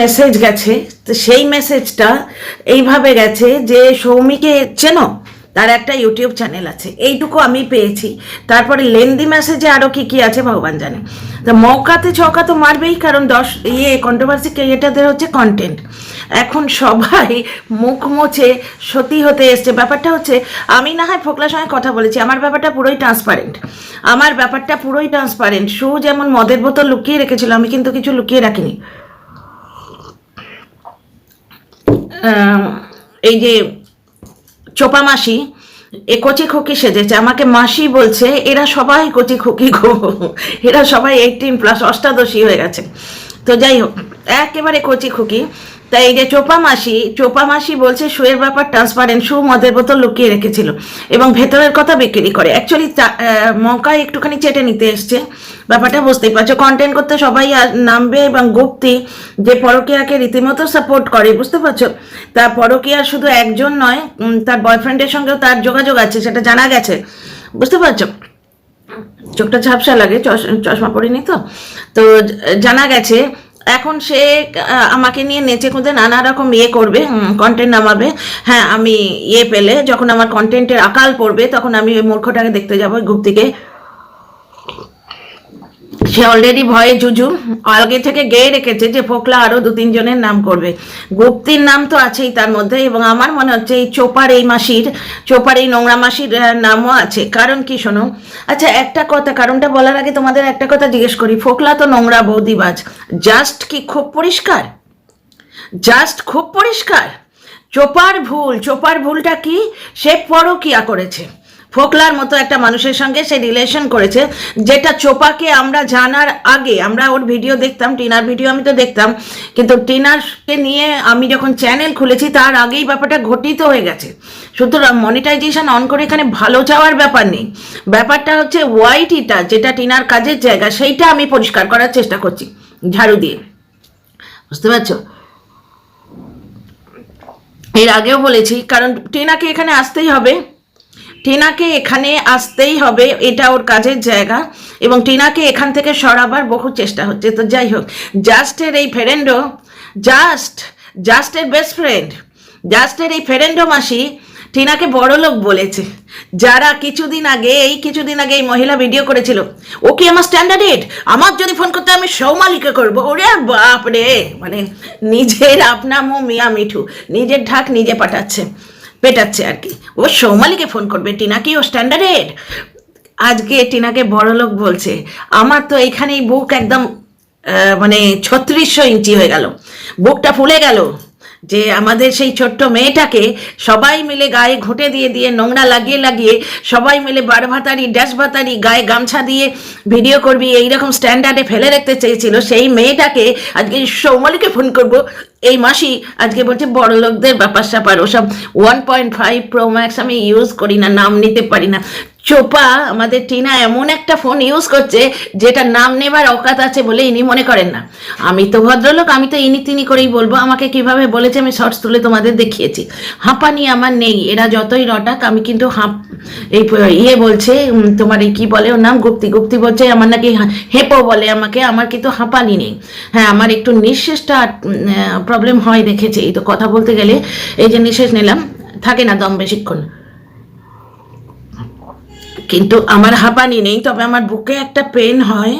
Message গেছে, তো সেই মেসেজটা এইভাবে গেছে যে সৌমিকে চেনো, তার একটা ইউটিউব চ্যানেল আছে, এইটুকু আমি পেয়েছি। তারপরে লেন্দি মেসেজে আরও কি কি আছে ভগবান জানে। তো মৌকাতে ছকা তো মারবেই, কারণ দশ ইয়ে কন্ট্রোভার্সি ক্রিয়েটারদের হচ্ছে কন্টেন্ট এখন সবাই মুখ মুছে সতী হতে এসছে। ব্যাপারটা হচ্ছে, আমি না হয় ফোকলার সঙ্গে কথা বলেছি, আমার ব্যাপারটা পুরোই ট্রান্সপারেন্ট আমার ব্যাপারটা পুরোই ট্রান্সপারেন্ট শু যেমন মদের বোতল লুকিয়ে রেখেছিল, আমি কিন্তু কিছু লুকিয়ে রাখিনি আহ, এই যে চোপা মাসি, এ কচি খুকি সেজেছে। আমাকে মাসি বলছে, এরা সবাই কচি খুকি গো। এরা সবাই এইটিন প্লাস অষ্টাদশী হয়ে গেছে। তো যাই হোক, একেবারে কচি খুকি। তাই এই যে চোপা মাসি চোপা মাসি বলছে শুয়ের ব্যাপার ট্রান্সপারেন্ট শু মদের বোতল লুকিয়ে রেখেছিল এবং ভেতরের কথা বিক্রি করে। অ্যাকচুয়ালি মকায় একটুখানি চেটে নিতে এসছে। ব্যাপারটা বুঝতেই পারছ। কন্টেন্ট করতে সবাই নামবে এবং গুপ্তি যে পরকীয়াকে রীতিমতো সাপোর্ট করে, বুঝতে পারছ? তা পরকীয়া শুধু একজন নয় তার বয়ফ্রেন্ডের সঙ্গেও তার যোগাযোগ আছে, সেটা জানা গেছে। বুঝতে পারছ? চোখটা ঝাপসা লাগে, চশ- চশমা পরিনি তো? তো জানা গেছে এখন সে আমাকে নিয়ে নেচে কুঁদে নানা রকম ইয়ে করবে কন্টেন্ট নামাবে। হ্যাঁ আমি ইয়ে পেলে যখন আমার কন্টেন্টের আকাল পড়বে, তখন আমি ওই মূর্খটাকে দেখতে যাব গুপ্তিকে। সে অলরেডি ভয়ে জুজু। আগে থেকে গেয়ে রেখেছে যে ফোকলা আরও দু তিনজনের নাম করবে। গুপ্তির নাম তো আছেই তার মধ্যে এবং আমার মনে হচ্ছে এই চোপার এই মাসির, চোপার এই নোংরা মাসির নামও আছে। কারণ কি শোনো? আচ্ছা একটা কথা, কারণটা বলার আগে তোমাদের একটা কথা জিজ্ঞেস করি। ফোকলা তো নোংরা বৌদিবাজ। জাস্ট কি খুব পরিষ্কার? জাস্ট খুব পরিষ্কার? চোপার ভুল, চোপার ভুলটা কি? সে পরকিয়া করেছে। ফোকলার মতো একটা মানুষের সঙ্গে সে রিলেশন করেছে, যেটা চোপাকে আমরা জানার আগে, আমরা ওর ভিডিও দেখতাম, টিনার ভিডিও আমি তো দেখতাম, কিন্তু টিনারকে নিয়ে আমি যখন চ্যানেল খুলেছি, তার আগেই ব্যাপারটা ঘটিত হয়ে গেছে। সুতরাং মনিটাইজেশন অন করে এখানে ভালো যাওয়ার ব্যাপার নেই। ব্যাপারটা হচ্ছে ওয়াইটিটা যেটা টিনার কাজের জায়গা, সেইটা আমি পরিষ্কার করার চেষ্টা করছি, ঝাড়ু দিয়ে। বুঝতে পারছ? এর আগেও বলেছি, কারণ টিনাকে এখানে আসতেই হবে। টিনাকে এখানে আসতেই হবে, এটা ওর কাজের জায়গা। এবং টিনাকে এখান থেকে সরাবার বহু চেষ্টা হচ্ছে। তো যাই হোক, জাস্টের এই ফেরেন্ডো, জাস্ট, জাস্টের বেস্ট ফ্রেন্ড জাস্টের এই ফেরেন্ডো মাসি টিনাকে বড় লোক বলেছে। যারা কিছুদিন আগে, এই কিছুদিন আগে এই মহিলা ভিডিও করেছিল, ও কি আমার স্ট্যান্ডার্ড আমার যদি ফোন করতে আমি সৌমালিকে করব? ওরে বাপ রে মানে নিজের আপনা মো মিয়া মিঠু, নিজের ঢাক নিজে পাঠাচ্ছে। পেটাচ্ছে আর কি। ও সৌমালিকে ফোন করবে, টিনা কি ও স্ট্যান্ডার্ডের আজকে টিনাকে বড় লোক বলছে। আমার তো এখানেই বুক একদম মানে ছত্রিশশো ইঞ্চি হয়ে গেল। বুকটা ফুলে গেল। যে আমাদের সেই ছোট্ট মেয়েটাকে সবাই মিলে গায়ে ঘুঁটে দিয়ে দিয়ে, নোংরা লাগিয়ে লাগিয়ে সবাই মিলে বার ভাতারি ভাতারি, গায়ে গামছা দিয়ে ভিডিও করবি, এইরকম স্ট্যান্ডার্ডে ফেলে রাখতে চেয়েছিল সেই মেয়েটাকে আজকে সৌমালিকে ফোন করব। এই মাসি আজকে বলছে বড় লোকদের ব্যাপার স্যাপার ওসব one point five pro max আমি ইউজ করি না, নাম নিতে পারি না। চোপা, আমাদের টিনা এমন একটা ফোন ইউজ করছে যেটা নাম নেবার অকাত আছে বলে ইনি মনে করেন না। আমি তো ভদ্রলোক, আমি তো ইনি তিনি করেই বলব। আমাকে কীভাবে বলেছে আমি শর্টস তুলে তোমাদের দেখিয়েছি। হাঁপানি আমার নেই, এরা যতই রটাক, আমি কিন্তু হাঁপ, এই ইয়ে বলছে তোমার এই কি বলে ওর নাম? গুপ্তি গুপ্তি বলছে, আমার নাকি হেপো বলে আমাকে, আমার কিন্তু হাঁপানি নেই। হ্যাঁ আমার একটু নিঃশ্বাসটা প্রবলেম হয় দেখেছি। এই তো কথা বলতে গেলে, এই যে নিঃশ্বাস নিলাম, থাকে না দম বেশিক্ষণ। কিন্তু আমার হাঁপানি নেই, তবে আমার বুকে একটা পেন হয়।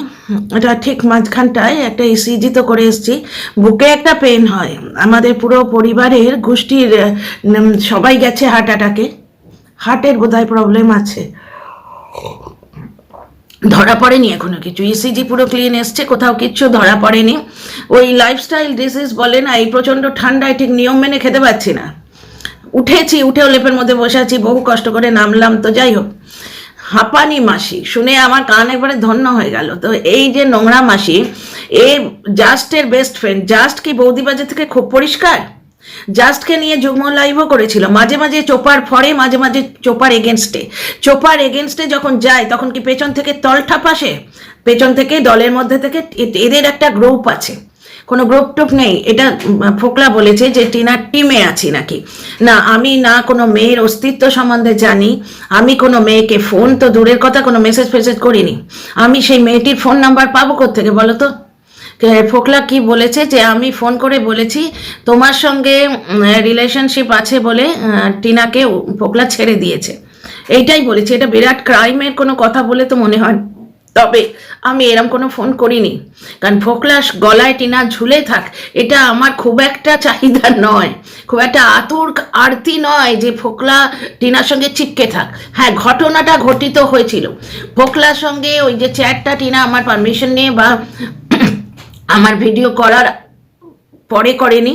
এটা ঠিক মাঝখানটায় একটা ইসিজি তো করে এসেছি। বুকে একটা পেন হয়। আমাদের পুরো পরিবারের গোষ্ঠীর সবাই গেছে হার্ট অ্যাটাকে হার্টের বোধহয় প্রবলেম আছে। ধরা পড়েনি এখনও কিছু। ইসিজি পুরো ক্লিন এসছে, কোথাও কিচ্ছু ধরা পড়েনি। ওই লাইফস্টাইল ডিজিজ বলে না, এই প্রচণ্ড ঠান্ডায় ঠিক নিয়ম মেনে খেতে পাচ্ছি না। উঠেছি, উঠেও লেপের মধ্যে বসে আছি, বহু কষ্ট করে নামলাম, তো যাই হোক। হাঁপানি মাসি। শুনে আমার কান একবারে ধন্য হয়ে গেল। তো এই যে নোংরা মাসি, এ জাস্টের বেস্ট ফ্রেন্ড জাস্ট কি বৌদিবাজার থেকে খুব পরিষ্কার? জাস্টকে নিয়ে যুগ্ম লাইভও করেছিল। মাঝে মাঝে চোপার ফরে মাঝে মাঝে চোপার এগেনস্টে চোপার এগেনস্টে যখন যায়, তখন কি পেছন থেকে তলঠাপ আসে? পেছন থেকে দলের মধ্যে থেকে এদের একটা গ্রুপ আছে। কোনো গ্রুপ টুপ নেই। এটা ফোকলা বলেছে যে টিনার টিমে আছি নাকি। না, আমি না কোনো মেয়ের অস্তিত্ব সম্বন্ধে জানি। আমি কোনো মেয়েকে ফোন তো দূরের কথা, কোনো মেসেজ ফেসেজ করিনি। আমি সেই মেয়েটির ফোন নাম্বার পাবো কোথেকে বলো তো? ফোকলা কি বলেছে যে আমি ফোন করে বলেছি, তোমার সঙ্গে রিলেশনশিপ আছে বলে টিনাকে ফোকলা ছেড়ে দিয়েছে। এইটাই বলেছি। এটা বিরাট ক্রাইমের কোনো কথা বলে তো মনে হয় তবে আমি এরম কোনো ফোন করিনি। কারণ ফোকলা গলায় টিনা ঝুলে থাক, এটা আমার খুব একটা চাহিদা নয়। খুব একটা আতুর আরতি নয় যে ফোকলা টিনার সঙ্গে চিপকে থাক। হ্যাঁ ঘটনাটা ঘটিত হয়েছিল। ফোকলার সঙ্গে ওই যে চ্যাটটা টিনা আমার পারমিশন নিয়ে বা আমার ভিডিও করার পরে করেনি।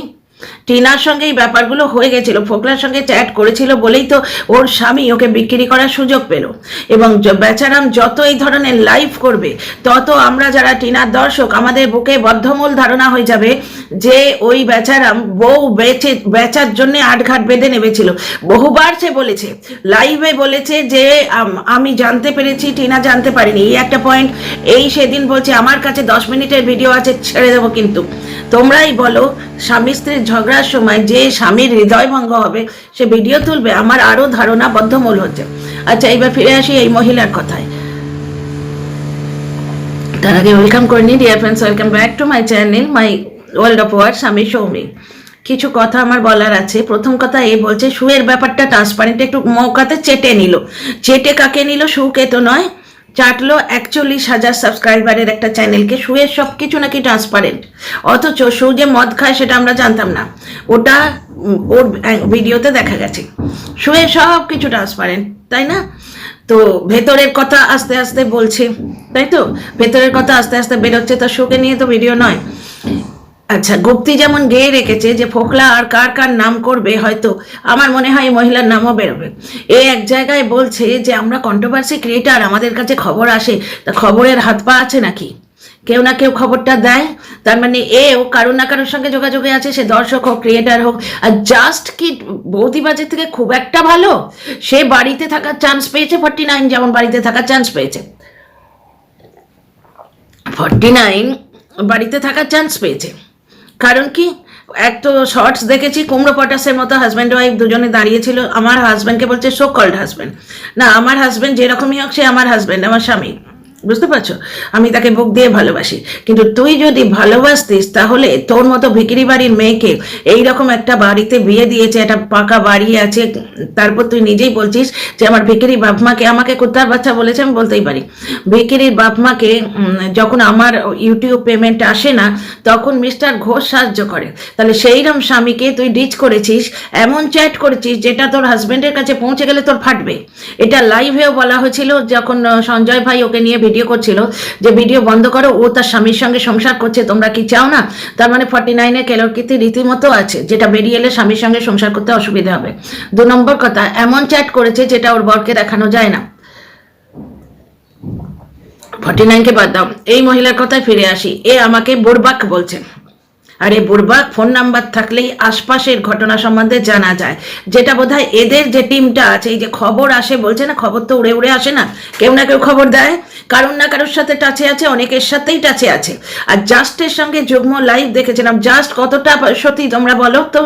টিনার সঙ্গে এই ব্যাপারগুলো হয়ে গেছিল। ফোকলার সঙ্গে চ্যাট করেছিল বলেই তো ওর স্বামী ওকে বিক্রি করার সুযোগ পেল। এবং বেচারাম যত এই ধরনের লাইভ করবে, তত আমরা যারা টিনার দর্শক, আমাদের বুকে বদ্ধমূল ধারণা হয়ে যাবে যে ওই বেচারাম বউ বেচে, বেচার জন্য আটঘাট বেঁধে নেমেছিল। বহুবার সে বলেছে লাইভে বলেছে যে, আম- আমি জানতে পেরেছি, টিনা জানতে পারিনি। এই একটা পয়েন্ট এই সেদিন বলছে, আমার কাছে দশ মিনিটের ভিডিও আছে, ছেড়ে দেবো কিন্তু। তোমরাই বলো, স্বামী স্ত্রীর ঝগড়ার সময় যে স্বামীর হৃদয় ভঙ্গ হবে, সে ভিডিও তুলবে, আমার আরও ধারণা বদ্ধমূল হচ্ছে। আচ্ছা এবার ফিরে আসি এই মহিলার কথায়। তার আগে ওয়েলকাম করে নি dear friends welcome back to my channel my world of words Swami Soumi. কিছু কথা আমার বলার আছে। প্রথম কথা এই বলছে শুয়ের ব্যাপারটা ট্রান্সপারেন্ট একটু মৌকাতে চেটে নিল। চেটে কাকে নিল? শুকে তো নয় চাটলো একচল্লিশ হাজার সাবস্ক্রাইবারের একটা চ্যানেলকে শুয়ের সব কিছু নাকি ট্রান্সপারেন্ট অথচ শু যে মদ খায় সেটা আমরা জানতাম না। ওটা ওর ভিডিওতে দেখা গেছে। শুয়ে সব কিছু ট্রান্সপারেন্ট তাই না? তো ভেতরের কথা আস্তে আস্তে বলছে, তাই তো? ভেতরের কথা আস্তে আস্তে বেরোচ্ছে, তো শোকে নিয়ে তো ভিডিও নয়। আচ্ছা গুপ্তি যেমন গেয়ে রেখেছে যে ফোকলা আর কার কার নাম করবে, হয়তো আমার মনে হয় এই মহিলার নামও বেরোবে। এ এক জায়গায় বলছে যে, আমরা কন্ট্রোভার্সি ক্রিয়েটার আমাদের কাছে খবর আসে, তা খবরের হাত পা আছে নাকি? কেউ না কেউ খবরটা দেয়, তার মানে এও কারও না কারোর সঙ্গে যোগাযোগে আছে, সে দর্শক হোক ক্রিয়েটার হোক। আর জাস্ট কি বৌদিবাজের থেকে খুব একটা ভালো? সে বাড়িতে থাকার চান্স পেয়েছে ফর্টি নাইন যেমন বাড়িতে থাকার চান্স পেয়েছে। ফর্টি নাইন বাড়িতে থাকার চান্স পেয়েছে। কারণ কি, এক তো শর্টস দেখেছি, কুমড়ো পটাসের মতো হাজব্যান্ড ওয়াইফ দুজনে দাঁড়িয়েছিল আমার হাজব্যান্ডকে বলছে সো কল্ড হাজব্যান্ড না, আমার হাজব্যান্ড যেরকমই হোক সে আমার হাজব্যান্ড আমার স্বামী। বুঝতে পারছ? আমি তাকে বুক দিয়ে ভালোবাসি। কিন্তু তুই যদি ভালোবাসতিস, তাহলে তোর মতো ভিকিরি বাড়ির মেয়েকে এইরকম একটা বাড়িতে বিয়ে দিয়েছে, একটা পাকা বাড়ি আছে, তারপর তুই নিজেই বলছিস যে আমার ভিকিরি বাপ মাকে আমাকে কুত্তার বাচ্চা বলেছে, আমি বলতেই পারি। ভিকিরির বাপ মাকে যখন আমার ইউটিউব পেমেন্ট আসে না, তখন মিস্টার ঘোষ সাহায্য করে। তাহলে সেইরকম স্বামীকে তুই ডিচ করেছিস, এমন চ্যাট করেছিস, যেটা তোর হাজবেন্ডের কাছে পৌঁছে গেলে তোর ফাটবে। এটা লাইভেও বলা হয়েছিল যখন সঞ্জয় ভাই ওকে নিয়ে করছিল, যে ভিডিও বন্ধ করো, ও তার স্বামীর সঙ্গে সংসার করছে, তোমরা কি চাও না? তার মানে ফর্টি নাইনে কেলরকীর্তি রীতিমতো আছে, যেটা বেরিয়ে এলে স্বামীর সঙ্গে সংসার করতে অসুবিধা হবে। দু নম্বর কথা, এমন চ্যাট করেছে যেটা ওর বরকে দেখানো যায় না। ফর্টি নাইনকে বাদ দাও। এই মহিলার কথায় ফিরে আসি। এ আমাকে বোরবাক বলছে। আরে বুড়বাক ফোন নাম্বার থাকলেই আশপাশের ঘটনা সম্বন্ধে জানা যায়। যেটা বোধহয় এদের যে টিমটা আছে, এই যে খবর আসে, বলছে না, খবর তো উড়ে উড়ে আসে না। কেউ না কেউ খবর দেয়। কারোর না কারোর সাথে টাচে আছে, অনেকের সাথেই টাচে আছে। আর জাস্টের সঙ্গে যুগ্ম লাইভ দেখেছিলাম। জাস্ট কতটা সত্যি তোমরা বলো তো?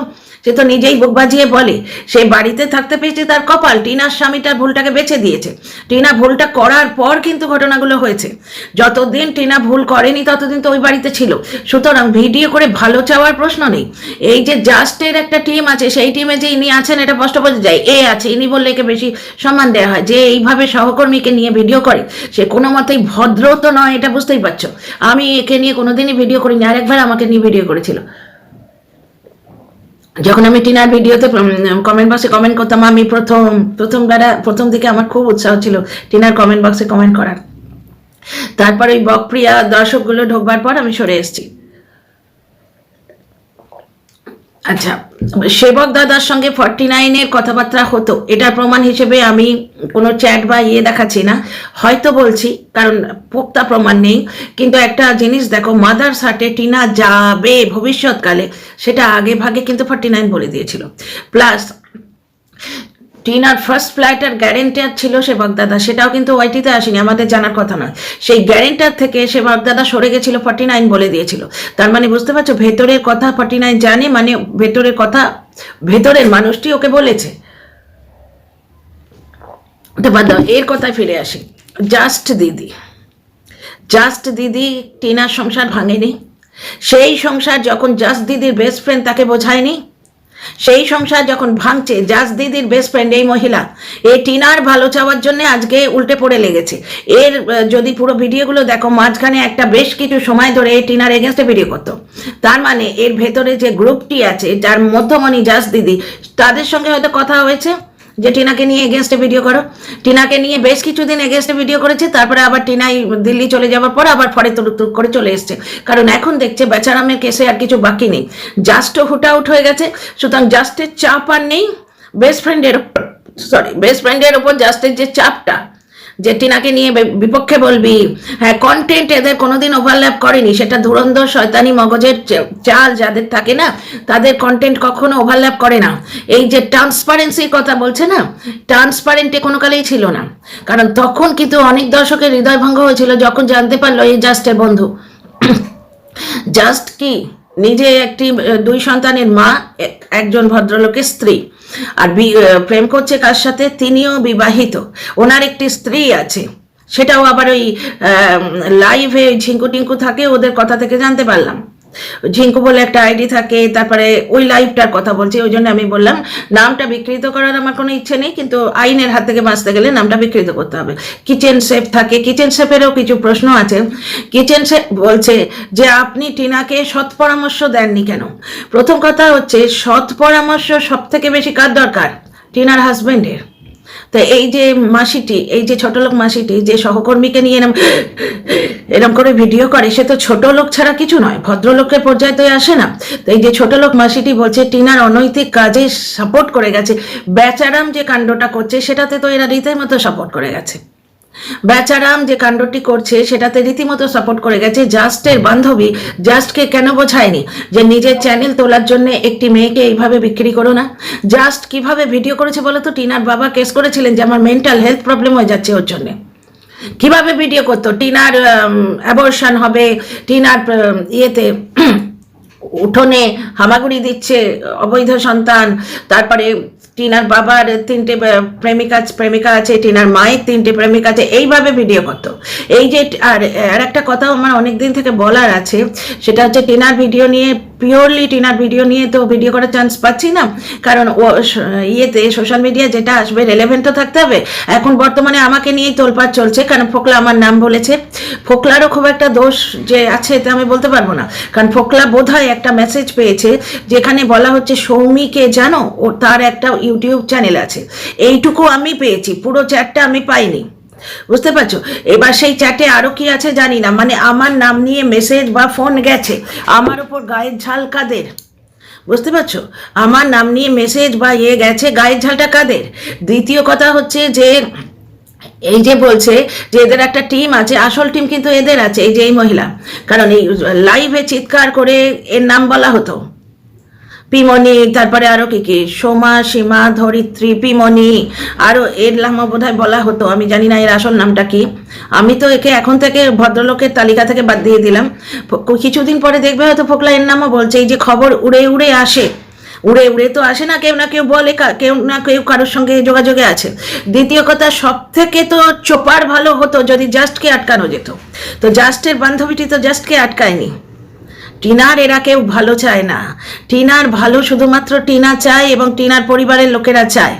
সে তো নিজেই বুক বাজিয়ে বলে, সে বাড়িতে থাকতে পেয়েছে তার কপাল। টিনার স্বামী তার ভুলটাকে বেছে দিয়েছে। টিনা ভুলটা করার পর কিন্তু ঘটনাগুলো হয়েছে। যতদিন টিনা ভুল করেনি, ততদিন তো ওই বাড়িতে ছিল। সুতরাং ভিডিও করে ভালো চাওয়ার প্রশ্ন নেই। এই যে জাস্টের একটা টিম আছে, সেই টিমে যে ইনি আছেন, এটা স্পষ্ট বোঝা যায়, এ আছে। ইনি বললে একে বেশি সম্মান দেওয়া হয়। যে এইভাবে সহকর্মীকে নিয়ে ভিডিও করে, সে কোনো মতেই ভদ্র তো নয়, এটা বুঝতেই পারছ। আমি একে নিয়ে কোনোদিনই ভিডিও করিনি। আরেকবার আমাকে নিয়ে ভিডিও করেছিল। যখন আমি টিনার ভিডিওতে কমেন্ট বক্সে কমেন্ট করতাম, আমি প্রথম প্রথম প্রথম দিকে আমার খুব উৎসাহ ছিল টিনার কমেন্ট বক্সে কমেন্ট করার। তারপর ওই বকপ্রিয়া দর্শকগুলো ঢোকবার পর আমি সরে এসেছি। আচ্ছা সেবক দাদার সঙ্গে ফর্টি নাইনের কথাবার্তা হতো। এটার প্রমাণ হিসেবে আমি কোনো চ্যাট বা ইয়ে দেখাচ্ছি না। হয়তো বলছি, কারণ পোক্তা প্রমাণ নেই। কিন্তু একটা জিনিস দেখো, মাদার সাটে টিনা যাবে ভবিষ্যৎকালে, সেটা আগে ভাগে কিন্তু ফর্টি নাইন বলে দিয়েছিল। প্লাস টিনার ফার্স্ট ফ্ল্যাটের গ্যারেন্টার ছিল সে বাগদাদা। সেটাও কিন্তু ওয়াইটিতে আসেনি, আমাদের জানার কথা নয়। সেই গ্যারেন্টার থেকে সে বাগদাদা সরে গেছিল ফর্টি নাইন বলে দিয়েছিল। তার মানে বুঝতে পারছ, ভেতরের কথা ফর্টি নাইন জানে মানে ভেতরের কথা, ভেতরের মানুষটি ওকে বলেছে। তো বাদ এর কথায় ফিরে আসি। জাস্ট দিদি। জাস্ট দিদি, টিনার সংসার ভাঙেনি। সেই সংসার যখন জাস্ট দিদির বেস্ট ফ্রেন্ড তাকে বোঝায়নি সেই সংসার যখন ভাঙছে জাস দিদির বেস্ট ফ্রেন্ড এই মহিলা, এ টিনার ভালো চাওয়ার জন্য আজকে উল্টে পড়ে লেগেছে। এর যদি পুরো ভিডিওগুলো দেখো, মাঝখানে একটা বেশ কিছু সময় ধরে এই টিনার এগেনস্টে ভিডিও করতো। তার মানে এর ভেতরে যে গ্রুপটি আছে, যার মধ্যমণি জাস দিদি, তাদের সঙ্গে হয়তো কথা হয়েছে? যে টিনাকে নিয়ে এগেনস্টে ভিডিও করো। টিনাকে নিয়ে বেশ কিছুদিন এগেনস্টে ভিডিও করেছে, তারপরে আবার টিনাই দিল্লি চলে যাওয়ার পর আবার ফরে তুরুক তুরুক করে চলে এসছে। কারণ এখন দেখছে বেচারামের কেসে আর কিছু বাকি নেই। জাস্টও হুট আউট হয়ে গেছে, সুতরাং জাস্টের চাপ আর নেই। বেস্ট ফ্রেন্ডের সরি বেস্ট ফ্রেন্ডের ওপর জাস্টের যে চাপটা যে টিনাকে নিয়ে বিপক্ষে বলবি। হ্যাঁ কন্টেন্ট এদের কোনোদিন ওভারল্যাপ করেনি। সেটা ধুরন্ধর, শয়তানি মগজের চাল যাদের থাকে না, তাদের কন্টেন্ট কখনো ওভারল্যাপ করে না। এই যে ট্রান্সপারেন্সির কথা বলছে না ট্রান্সপারেন্টে কোনো কালেই ছিল না। কারণ তখন কিন্তু অনেক দর্শকের হৃদয়ভঙ্গ হয়েছিল যখন জানতে পারল এই জাস্টের বন্ধু। জাস্ট কি? নিজে একটি দুই সন্তানের মা একজন ভদ্রলোকের স্ত্রী। আর প্রেম করছে কার সাথে? তিনিও বিবাহিত। ওনার একটি স্ত্রী আছে। সেটাও আবার ওই লাইভে ঝিঙ্কু টিঙ্কু থাকে, ওদের কথা থেকে জানতে পারলাম। ঝিঙ্কু বলে একটা আইডি থাকে, তারপরে ওই লাইফটার কথা বলছি, ওই জন্য আমি বললাম, নামটা বিকৃত করার আমার কোনো ইচ্ছে নেই, কিন্তু আইনের হাত থেকে বাঁচতে গেলে নামটা বিকৃত করতে হবে। কিচেন শেফ থাকে, কিচেন শেফেরও কিছু প্রশ্ন আছে। কিচেন শেফ বলছে যে, আপনি টিনাকে সৎ পরামর্শ দেননি কেন? প্রথম কথা হচ্ছে, সৎ পরামর্শ সব থেকে বেশি কার দরকার? টিনার হাজবেন্ডের। তো এই যে মাসিটি, এই যে ছোট লোক মাসিটি, যে সহকর্মীকে নিয়ে এরম করে ভিডিও করে, সে তো ছোট লোক ছাড়া কিছু নয়, ভদ্রলোকের পর্যায়ে তো আসে না। তো এই যে ছোট লোক মাসিটি বলছে, টিনার অনৈতিক কাজে সাপোর্ট করে গেছে। বেচারাম যে কাণ্ডটা করছে, সেটাতে তো এরা রীতিমতো সাপোর্ট করে গেছে। বেচারাম যে কাণ্ডটি করছে, সেটাতে রীতিমতো সাপোর্ট করে গেছে জাস্টের বান্ধবী জাস্টকে কেন বোঝায়নি? যে নিজের চ্যানেল তোলার জন্য একটি মেয়েকে এইভাবে বিক্রি করো না? জাস্ট কীভাবে ভিডিও করেছে বলো তো? টিনার বাবা কেস করেছিলেন যে আমার মেন্টাল হেলথ প্রবলেম হয়ে যাচ্ছে ওর জন্যে। কীভাবে ভিডিও করতো? টিনার অ্যাবর্শন হবে, টিনার ইয়েতে উঠোনে হামাগুড়ি দিচ্ছে, অবৈধ সন্তান, তারপরে টিনার বাবার তিনটে প্রেমিকা প্রেমিকা আছে, টিনার মায়ের তিনটে প্রেমিকা আছে, এইভাবে ভিডিও করতো। এই যে, আর আর একটা কথাও আমার অনেক দিন থেকে বলার আছে, সেটা হচ্ছে টিনার ভিডিও নিয়ে পিওরলি টিনার ভিডিও নিয়ে তো ভিডিও করার চান্স পাচ্ছি না। কারণ ও ইয়েতে সোশ্যাল মিডিয়া যেটা আসবে রেলেভেন্ট তো থাকতে হবে। এখন বর্তমানে আমাকে নিয়েই তোলপাড় চলছে, কারণ ফোকলা আমার নাম বলেছে। ফোকলারও খুব একটা দোষ যে আছে তা আমি বলতে পারব না। কারণ ফোকলা বোধহয় একটা মেসেজ পেয়েছে, যেখানে বলা হচ্ছে, সৌমিকে জানো? ও, তার একটা ইউটিউব চ্যানেল আছে। এইটুকু আমি পেয়েছি, পুরো চ্যাটটা আমি পাইনি। বুঝতে পারছ? এবার সেই চ্যাটে আরও কি আছে জানি না মানে আমার নাম নিয়ে মেসেজ বা ফোন গেছে, আমার ওপর গায়ের ঝাল কাদের? বুঝতে পারছ? আমার নাম নিয়ে মেসেজ বা ইয়ে গেছে, গায়ের ঝালটা কাদের? দ্বিতীয় কথা হচ্ছে যে, এই যে বলছে যে এদের একটা টিম আছে, আসল টিম কিন্তু এদের আছে, এই যে এই মহিলা। কারণ এই লাইভে চিৎকার করে এর নাম বলা হতো। পিমনি, তারপরে আরও কি কি? সোমা, সীমা, ধরিত্রী, পিমনি। আরও এর নামও বোধহয় বলা হতো, আমি জানি না এর আসল নামটা কি। আমি তো একে এখন থেকে ভদ্রলোকের তালিকা থেকে বাদ দিয়ে দিলাম। কিছুদিন পরে দেখবে হয়তো ফোকলা এর নামও বলছে, এই যে খবর উড়ে উড়ে আসে। উড়ে উড়ে তো আসে না, কেউ না কেউ বলে কেউ না কেউ কারোর সঙ্গে যোগাযোগে আছে। দ্বিতীয় কথা সব থেকে তো চোপার ভালো হতো যদি জাস্টকে আটকানো যেত। তো জাস্টের বান্ধবীটি তো জাস্টকে আটকায়নি। টিনার এরা কেউ ভালো চায় না। টিনার ভালো শুধুমাত্র টিনা চায় এবং টিনার পরিবারের লোকেরা চায়।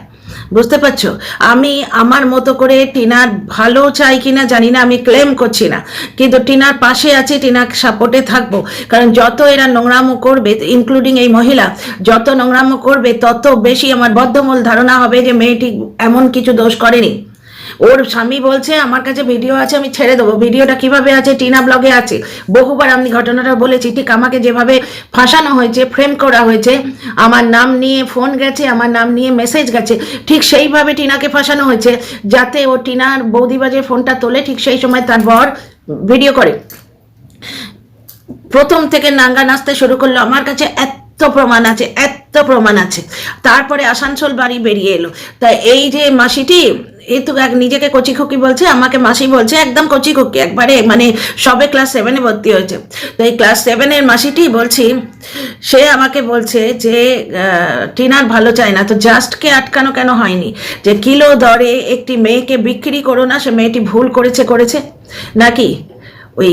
বুঝতে পারছ? আমি আমার মতো করে টিনার ভালো চাই কিনা জানি না, আমি ক্লেম করছি না। কিন্তু টিনার পাশে আছি টিনার সাপোর্টে থাকব। কারণ যত এরা নোংরামো করবে ইনক্লুডিং এই মহিলা, যত নোংরামো করবে, তত বেশি আমার বদ্ধমূল ধারণা হবে যে মেয়েটি এমন কিছু দোষ করেনি। ওর স্বামী বলছে, আমার কাছে ভিডিও আছে, আমি ছেড়ে দেবো। ভিডিওটা কীভাবে আছে? টিনা ব্লগে আছে। বহুবার আমি ঘটনাটা বলেছি। ঠিক আমাকে যেভাবে ফাঁসানো হয়েছে ফ্রেম করা হয়েছে, আমার নাম নিয়ে ফোন গেছে, আমার নাম নিয়ে মেসেজ গেছে, ঠিক সেইভাবে টিনাকে ফাঁসানো হয়েছে, যাতে ও টিনার বৌদিবাজের ফোনটা তোলে, ঠিক সেই সময় তার বর ভিডিও করে। প্রথম থেকে নাঙ্গা নাচতে শুরু করল। আমার কাছে এত প্রমাণ আছে, এত প্রমাণ আছে। তারপরে আসানসোল বাড়ি বেরিয়ে এলো। তা এই যে মাসিটি এই তো এক নিজেকে কচি খুকি বলছে, আমাকে মাসি বলছে, একদম কচি খুকি, একবারে মানে সবে ক্লাস সেভেনে ভর্তি হয়েছে। তো এই ক্লাস সেভেনের মাসিটি বলছি, সে আমাকে বলছে যে টিনার ভালো চায় না, তো জাস্টকে আটকানো কেন হয়নি? যে কিলো দরে একটি মেয়েকে বিক্রি করো না, সে মেয়েটি ভুল করেছে করেছে। নাকি? ওই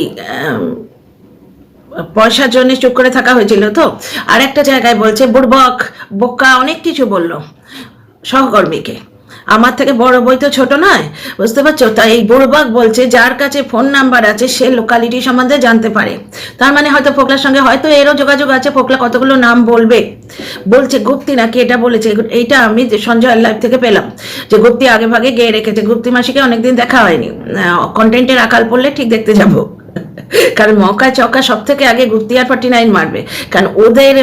পয়সার জন্য চুপ করে থাকা হয়েছিল তো? আর একটা জায়গায় বলছে, বুড়বক, বোকা অনেক কিছু বলল সহকর্মীকে। আমার থেকে বড় বই তো ছোট নয়, বুঝতে পারছ? তাই এই বুড়বাগ বলছে, যার কাছে ফোন নাম্বার আছে, সে লোকালিটি সম্বন্ধে জানতে পারে। তার মানে হয়তো ফোকলার সঙ্গে, হয়তো এরও যোগাযোগ আছে, ফোকলা কতগুলো নাম বলবে। বলছে, গুপ্তি নাকি এটা বলেছে? এইটা আমি যে সঞ্জয় লাইভ থেকে পেলাম, যে গুপ্তি আগে ভাগে গিয়ে রেখেছে। গুপ্তি মাসিকে অনেকদিন দেখা হয়নি। কন্টেন্টের আকাল পড়লে ঠিক দেখতে যাব। কারণ মকা চকা সব থেকে আগে গুপ্তি আর ফর্টি নাইন মারবে। কারণ ওদের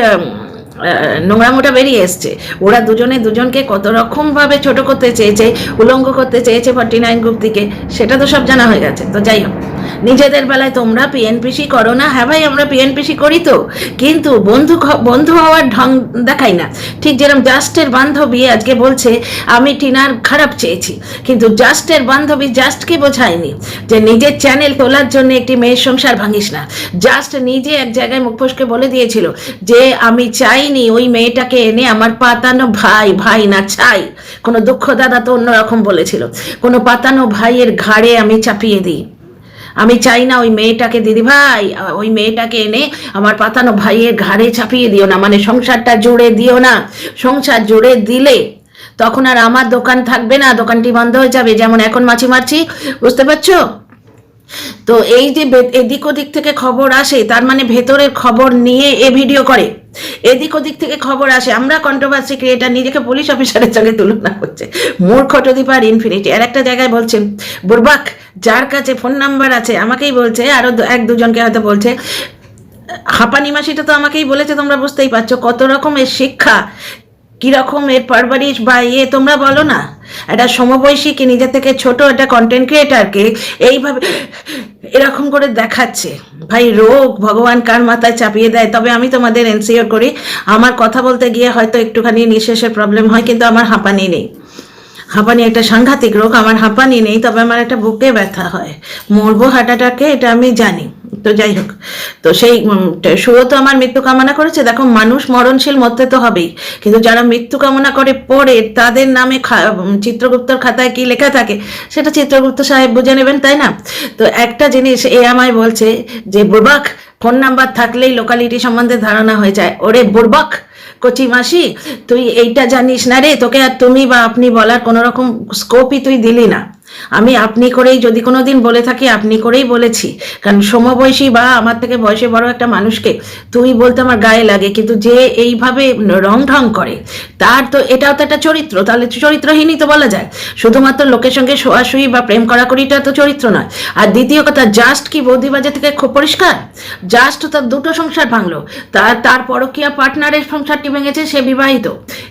নোংরা মোটা বেরিয়ে এসছে। ওরা দুজনে দুজনকে কত রকম ভাবে ছোট করতে চেয়েছে, উলঙ্গ করতে চেয়েছে ফর্টি নাইন গুপ্তিকে সেটা তো সব জানা হয়ে গেছে। তো যাই হোক। নিজেদের বেলায় তোমরা পিএনপিসি করো না। হ্যাঁ ভাই, আমরা পিএনপিসি করি তো। কিন্তু বন্ধু বন্ধু হওয়ার ঢং দেখাই না। ঠিক যেরকম জাস্টের বান্ধবী আজকে বলছে, আমি টিনার খারাপ চেয়েছি। কিন্তু জাস্টের বান্ধবী জাস্টকে বোঝায়নি যে নিজের চ্যানেল তোলার জন্য একটি মেয়ের সংসার ভাঙিস না। জাস্ট নিজে এক জায়গায় মুখ ফসকে বলে দিয়েছিল যে, আমি চাইনি ওই মেয়েটাকে এনে আমার পাতানো ভাই ভাই না চাই কোনো দুঃখ দাদা তো অন্যরকম বলেছিল। কোনো পাতানো ভাইয়ের ঘাড়ে আমি চাপিয়ে দিই। আমি চাই না ওই মেয়েটাকে, দিদি ভাই, ওই মেয়েটাকে এনে আমার পাতানো ভাইয়ের ঘাড়ে চাপিয়ে দিও না মানে সংসারটা জুড়ে দিও না। সংসার জুড়ে দিলে তখন আর আমার দোকান থাকবে না, দোকানটি বন্ধ হয়ে যাবে, যেমন এখন মাছি মারছি, বুঝতে পারছ? তো এই যে এদিক ওদিক থেকে খবর আসে, তার মানে ভেতরের খবর নিয়ে এ ভিডিও করে। এদিক ওদিক থেকে খবর আসে। আমরা কন্ট্রোভার্সি ক্রিয়েটার নিজেকে পুলিশ অফিসারের সঙ্গে তুলনা করছে। মূর্খ টদিপ আর ইনফিনিটি আর একটা জায়গায় বলছে, বুরবাক, যার কাছে ফোন নাম্বার আছে, আমাকেই বলছে, আরও দু- এক দুজনকে হয়তো বলছে, হাঁপানি মাসিটা তো আমাকেই বলেছে, তোমরা বুঝতেই পারছ। কত রকমের শিক্ষা কীরকম এর পারবারিশ বা ইয়ে তোমরা বলো না। একটা সমবয়সী কি নিজের থেকে ছোট একটা কন্টেন্ট ক্রিয়েটারকে এইভাবে এরকম করে দেখাচ্ছে? ভাই, রোগ ভগবান কার মাথায় চাপিয়ে দেয়? তবে আমি তোমাদের এনসিওর করি, আমার কথা বলতে গিয়ে হয়তো একটুখানি নিঃশ্বাসের প্রবলেম হয়, কিন্তু আমার হাঁপানি নেই। হাঁপানি একটা সাংঘাতিক রোগ, আমার হাঁপানি নেই, তবে আমার একটা বুকে ব্যথা হয়। মরবো হার্ট অ্যাটাকে এটা আমি জানি। তো যাই হোক, তো সেই শুরু তো আমার মৃত্যু কামনা করেছে। দেখো, মানুষ মরণশীল মরতে তো হবেই। কিন্তু যারা মৃত্যু কামনা করে পরে তাদের নামে চিত্রগুপ্তর খাতায় কি লেখা থাকে, সেটা চিত্রগুপ্ত সাহেব বুঝে নেবেন, তাই না? তো একটা জিনিস এ আমায় বলছে যে, বুর্বাক ফোন নাম্বার থাকলেই লোকালিটি সম্বন্ধে ধারণা হয়ে যায়। ওরে, বুর্বাক! কচি মাসি, তুই এইটা জানিস না রে, তোকে আর তুমি বা আপনি বলার কোনো রকম স্কোপই তুই দিলি না। আমি আপনি করেই যদি কোনো দিন বলে থাকি, আপনি করেই বলেছি। কারণ সমবয়সী বা আমার থেকে বয়সে বড় একটা মানুষকে তুই বলতে আমার গায়ে লাগে, কিন্তু যে এইভাবে রং ঢং করে, তার তো এটাও তো একটা চরিত্র। তাহলে চরিত্রহীনই তো বলা যায়। শুধুমাত্র লোকের সঙ্গে শোয়াশুয়ি বা প্রেম করাকরিটা তো চরিত্র নয়। আর দ্বিতীয় কথা জাস্ট কি বৌদিবাজে থেকে খুব পরিষ্কার? জাস্ট তার দুটো সংসার ভাঙলো। তার তার পরকীয়া পার্টনারের সংসারটি ভেঙেছে, সে বিবাহিত।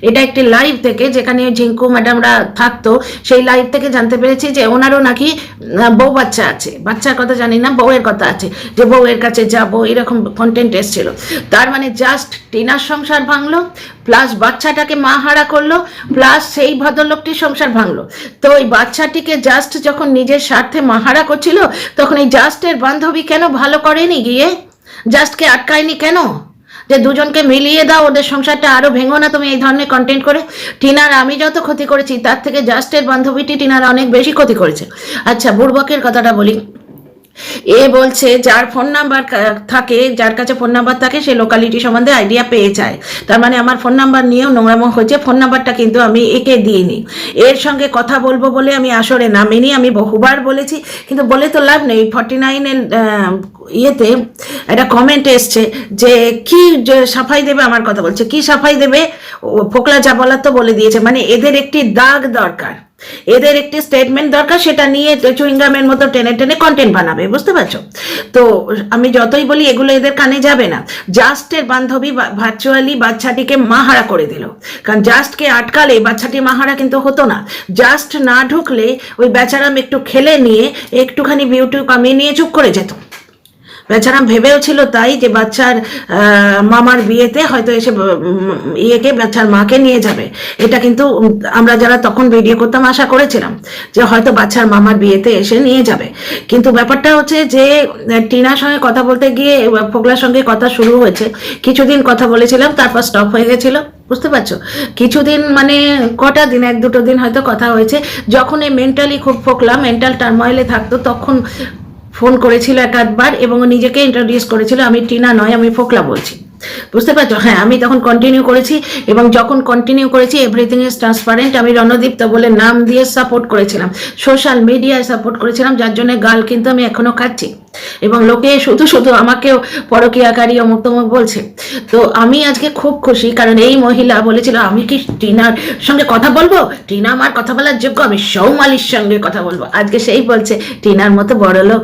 এটা একটি লাইভ থেকে, যেখানে ঝিঙ্কু ম্যাডামরা থাকতো, সেই লাইভ থেকে জানতে পেরেছি যে ওনারও নাকি বউ বাচ্চা আছে। বাচ্চার কথা জানি না, বউয়ের কথা আছে যে বউয়ের কাছে যাব, এরকম কন্টেন্ট এসেছিল। তার মানে জাস্ট টিনার সংসার ভাঙলো প্লাস বাচ্চাটাকে মা হারা করল প্লাস সেই ভদ্রলোকটির সংসার ভাঙলো। তো ওই বাচ্চাটিকে জাস্ট যখন নিজের স্বার্থে মাহারা করছিল, তখন এই জাস্টের বান্ধবী কেন ভালো করেনি গিয়ে? জাস্টকে আটকায়নি কেন? যে দুজনকে মিলিয়ে দাও, ওদের সংসারটা আরও ভেঙো না তুমি এই ধরনের কন্টেন্ট করে। টিনার আমি যত ক্ষতি করেছি, তার থেকে জাস্টের বান্ধবীটি টিনার অনেক বেশি ক্ষতি করেছে। আচ্ছা বুড়বকের কথাটা বলি। এ বলছে, যার ফোন নাম্বার থাকে, যার কাছে ফোন নাম্বার থাকে, সে লোকালিটি সম্বন্ধে আইডিয়া পেয়ে যায়। তার মানে আমার ফোন নাম্বার নিয়েও নোংরামো হয়েছে ফোন নাম্বারটা কিন্তু আমি একে দিইনি। এর সঙ্গে কথা বলব বলে আমি আসরে নামিনি, আমি বহুবার বলেছি, কিন্তু বলে তো লাভ নেই। ফর্টি নাইনের ইয়েতে একটা কমেন্ট এসছে যে, কি সাফাই দেবে আমার কথা বলছে, কি সাফাই দেবে? ফোকলা যা বলার তো বলে দিয়েছে। মানে এদের একটি দাগ দরকার। এদের একটি স্টেটমেন্ট দরকার, সেটা নিয়ে চুইংগামের মতো টেনে টেনে কন্টেন্ট বানাবে, বুঝতে পারছ? তো আমি যতই বলি, এগুলো এদের কানে যাবে না। জাস্টের বান্ধবী ভার্চুয়ালি বাচ্চাটিকে মাহারা করে দিল। কারণ জাস্টকে আটকালে, বাচ্চাটি মাহারা কিন্তু হতো না। জাস্ট না ঢুকলে, ওই বেচারাম একটু খেলে নিয়ে, একটুখানি বিউটি কামিয়ে নিয়ে চুপ করে যেত। বেচারাম ভেবেও ছিল তাই যে বাচ্চার মামার বিয়েতে হয়তো এসে ইয়েকে, বাচ্চার মাকে নিয়ে যাবে। এটা কিন্তু আমরা যারা তখন ভিডিও করতাম আশা করেছিলাম যে হয়তো বাচ্চার মামার বিয়েতে এসে নিয়ে যাবে। কিন্তু ব্যাপারটা হচ্ছে যে, টিনার সঙ্গে কথা বলতে গিয়ে ফোকলার সঙ্গে কথা শুরু হয়েছে। কিছুদিন কথা বলেছিলাম, তারপর স্টপ হয়ে গেছিল। বুঝতে পারছ? কিছুদিন মানে কটা দিন, এক দুটো দিন হয়তো কথা হয়েছে। যখন এই মেন্টালি খুব ফোকলা মেন্টাল টার্ময়েলে থাকতো, তখন ফোন করেছিল এক আধবার এবং নিজেকে ইন্ট্রোডিউস করেছিল, আমি টিনা নয়, আমি ফোকলা বলছি। বুঝতে পারছ? হ্যাঁ আমি তখন কন্টিনিউ করেছি এবং যখন কন্টিনিউ করেছি এভরিথিং ইজ ট্রান্সপারেন্ট আমি রণদীপ্ত বলে নাম দিয়ে সাপোর্ট করেছিলাম। সোশ্যাল মিডিয়ায় সাপোর্ট করেছিলাম, যার জন্য গাল কিন্তু আমি এখনও খাচ্ছি এবং লোকে শুধু শুধু আমাকেও পরকীয়াকারী অমুক বলছে। তো আমি আজকে খুব খুশি, কারণ এই মহিলা বলেছিল, আমি কি টিনার সঙ্গে কথা বলব? টিনা আমার কথা বলার যোগ্য, আমি সৌমালির সঙ্গে কথা বলব। আজকে সেই বলছে, টিনার মতো বড় লোক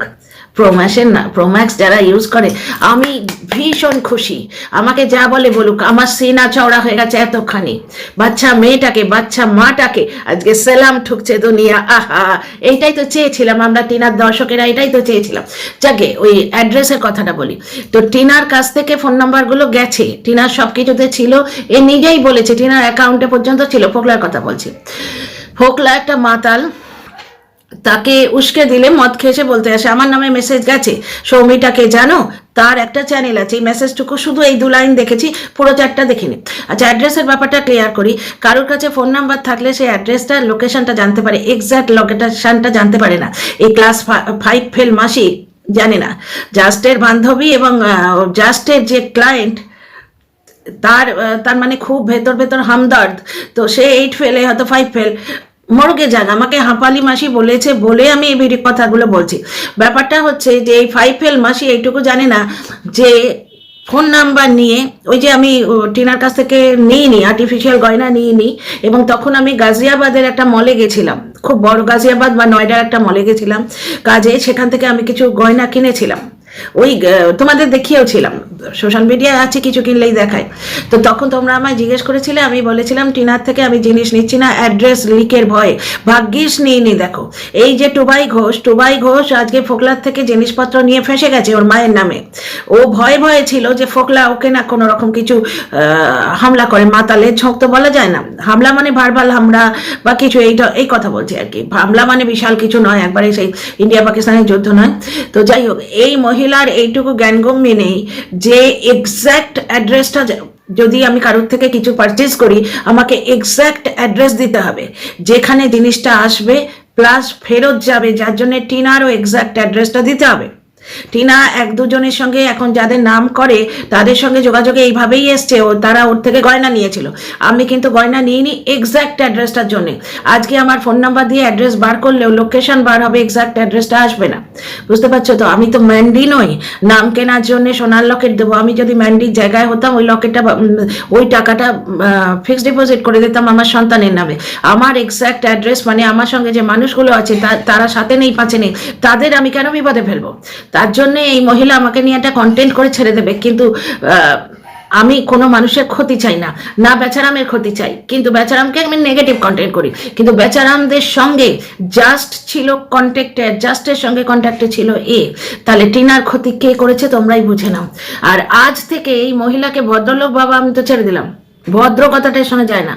প্রোম্যাক্সের না প্রোম্যাক্স যারা ইউজ করে, আমি ভীষণ খুশি। আমাকে যা বলে বলুক, আমার সিনা চওড়া হয়ে গেছে এতখানি। বাচ্চা মেয়েটাকে, বাচ্চা মাটাকে, আজকে সেলাম ঠুকছে দুনিয়া, আহা! এইটাই তো চেয়েছিলাম আমরা টিনার দর্শকেরা, এটাই তো চেয়েছিলাম। যাকে, ওই অ্যাড্রেসের কথাটা বলি। তো টিনার কাছ থেকে ফোন নাম্বারগুলো গেছে। টিনার সব কিছুতে ছিল, এ নিজেই বলেছে, টিনার অ্যাকাউন্টে পর্যন্ত ছিল, ফোকলার কথা বলছি। ফোকলা একটা মাতাল তাকে উস্কে দিলে মদ খেয়েছে বলতে আসে, আমার নামে মেসেজ গেছে। সৌমিটাকে জানো? তার একটা চ্যানেল আছে। এই মেসেজটুকু শুধু এই দু লাইন দেখেছি, পুরো চারটা দেখিনি। আচ্ছা অ্যাড্রেসের ব্যাপারটা ক্লিয়ার করি। কারোর কাছে ফোন নাম্বার থাকলে সেই অ্যাড্রেসটা লোকেশনটা জানতে পারে। এক্স্যাক্ট লোকেশনটা জানতে পারে না। এই ক্লাস ফাইভ ফেল মাসি জানে না। জাস্টের বান্ধবী এবং জাস্টের যে ক্লায়েন্ট তার তার মানে খুব ভেতর ভেতর হামদর্দ। তো সে এইট ফেলে হয়তো ফাইভ ফেল মরগে যান। আমাকে হাঁপালি মাসি বলেছে, বলে আমি এই ভিডিও কথাগুলো বলছি। ব্যাপারটা হচ্ছে যে, এই ফাইভ ফেল মাসি এইটুকু জানে না যে, ফোন নাম্বার নিয়ে, ওই যে আমি টিনার কাছ থেকে নিইনি আর্টিফিশিয়াল গয়না নিইনি এবং তখন আমি গাজিয়াবাদের একটা মলে গেছিলাম। খুব বড় গাজিয়াবাদ বা নয়ডার একটা মলে গেছিলাম। কাজে সেখান থেকে আমি কিছু গয়না কিনেছিলাম। ওই তোমাদের দেখিয়েও ছিলাম। সোশ্যাল মিডিয়ায় আছে, কিছু কিনলেই দেখায়। তো তখন তোমরা আমায় জিজ্ঞেস করেছিলে, আমি বলেছিলাম, টিনার থেকে আমি জিনিস নিচ্ছি না, অ্যাড্রেস লিকের ভয়ে। ভাগ্যিস নিইনি, দেখো। এই যে টুবাই ঘোষ টুবাই ঘোষ আজকে ফোকলার থেকে জিনিসপত্র নিয়ে ফেসে গেছে ওর মায়ের নামে। ও ভয়ে ভয়ে ছিল যে ফোকলা ওকে না কোনো রকম কিছু হামলা করে মাতালে ঝোঁক তো বলা যায় না। হামলা মানে ভারবাল হামলা বা কিছু, এইটা, এই কথা বলছি আর কি। হামলা মানে বিশাল কিছু নয়, একবারে সেই ইন্ডিয়া পাকিস্তানের যুদ্ধ নয়। তো যাই হোক, এই মহিলার এইটুকু জ্ঞানগম্যে নেই যে এক্স্যাক্ট অ্যাড্রেসটা যদি আমি কারোর থেকে কিছু পারচেস করি, আমাকে এক্স্যাক্ট অ্যাড্রেস দিতে হবে। যেখানে জিনিসটা আসবে প্লাস ফেরত যাবে, যার জন্য টিনারও এক্স্যাক্ট অ্যাড্রেসটা দিতে হবে। টিনা এক দুজনের সঙ্গে এখন যাদের নাম করে, তাদের সঙ্গে যোগাযোগে এইভাবেই এসছে ও তারা ওর থেকে গয়না নিয়েছিল। আমি কিন্তু গয়না নিইনি এক্স্যাক্ট অ্যাড্রেসটার জন্য। আজকে আমার ফোন নাম্বার দিয়ে অ্যাড্রেস বার করলেও লোকেশন বার হবে এক্স্যাক্ট অ্যাড্রেসটা আসবে না। বুঝতে পারছ তো? আমি তো ম্যান্ডি নই। নাম কেনার জন্য সোনার লকেট দেবো। আমি যদি ম্যান্ডির জায়গায় হতাম, ওই লকেটটা ওই টাকাটা ফিক্সড ডিপোজিট করে দিতাম আমার সন্তানের নামে। আমার এক্স্যাক্ট অ্যাড্রেস মানে আমার সঙ্গে যে মানুষগুলো আছে তারা সাথে নেই, পাশে নেই, তাদের আমি কেন বিপদে ফেলব? তার জন্য এই মহিলা আমাকে নিয়ে একটা কন্টেন্ট করে ছেড়ে দেবে। কিন্তু আমি কোনো মানুষের ক্ষতি চাই না। না বেচারামের ক্ষতি চাই। কিন্তু বেচারামকে আমি নেগেটিভ কন্টেন্ট করি। কিন্তু বেচারামদের সঙ্গে জাস্ট ছিল কন্ট্যাক্টে জাস্টের সঙ্গে কন্ট্যাক্টে ছিল এ। তাহলে টিনার ক্ষতি কে করেছে তোমরাই বুঝে নাও। আর আজ থেকে এই মহিলাকে ভদ্রলোক বাবা আমি তো ছেড়ে দিলাম। ভদ্র কথাটা সঙ্গে যায় না।